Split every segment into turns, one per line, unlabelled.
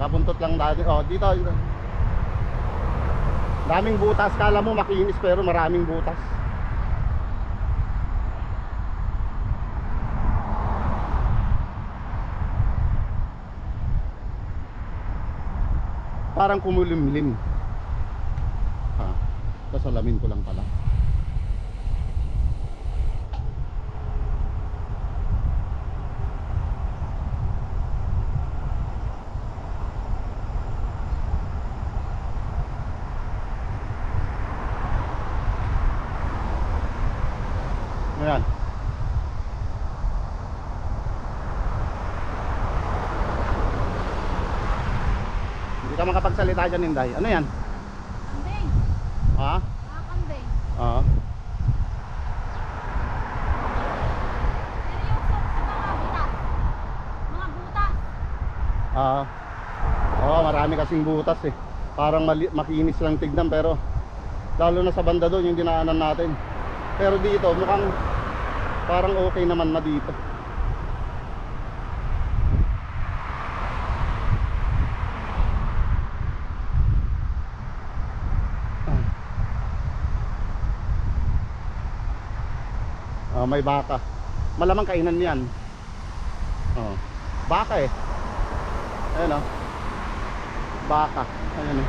Nakabuntot lang dati. Oh, dito. dito. Daming butas. Kala mo makinis pero maraming butas. Parang kumulimlim. Ha. Kasalamin ko lang pala. Ayan. Hindi ka makapagsalita dyan, Inday. Ano yan?
Kambing.
Ha?
Ah, kambing.
Oo. Ah. Oo, marami kasing butas eh. Parang mali- makinis lang tignan pero lalo na sa banda doon yung dinaanan natin. Pero dito mukhang parang okay naman na dito. Ah, may baka. Malamang kainan niyan. Oh. Baka eh. Ayun oh. Baka. Ayun oh.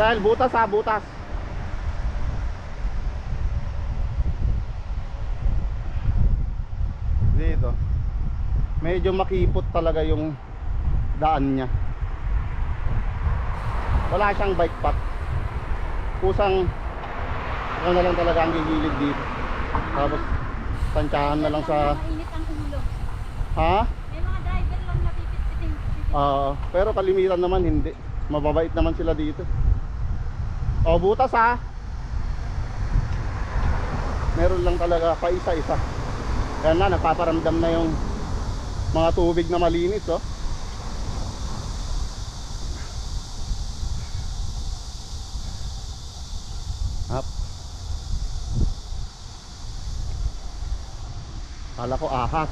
Dahil butas ha, butas. Dito. Medyo makipot talaga yung daan niya. Wala siyang bike path. Kusang ano na lang talaga ang gigilid dito. Tapos tansyahan na lang sa ha?
May mga driver lang napipit-piting.
Oo, pero kalimitan naman hindi. Mababait naman sila dito. O, butas ha. Meron lang talaga pa isa-isa. Kaya na, nagpaparamdam na yung mga tubig na malinis, oh. Up. Kala ko ahas.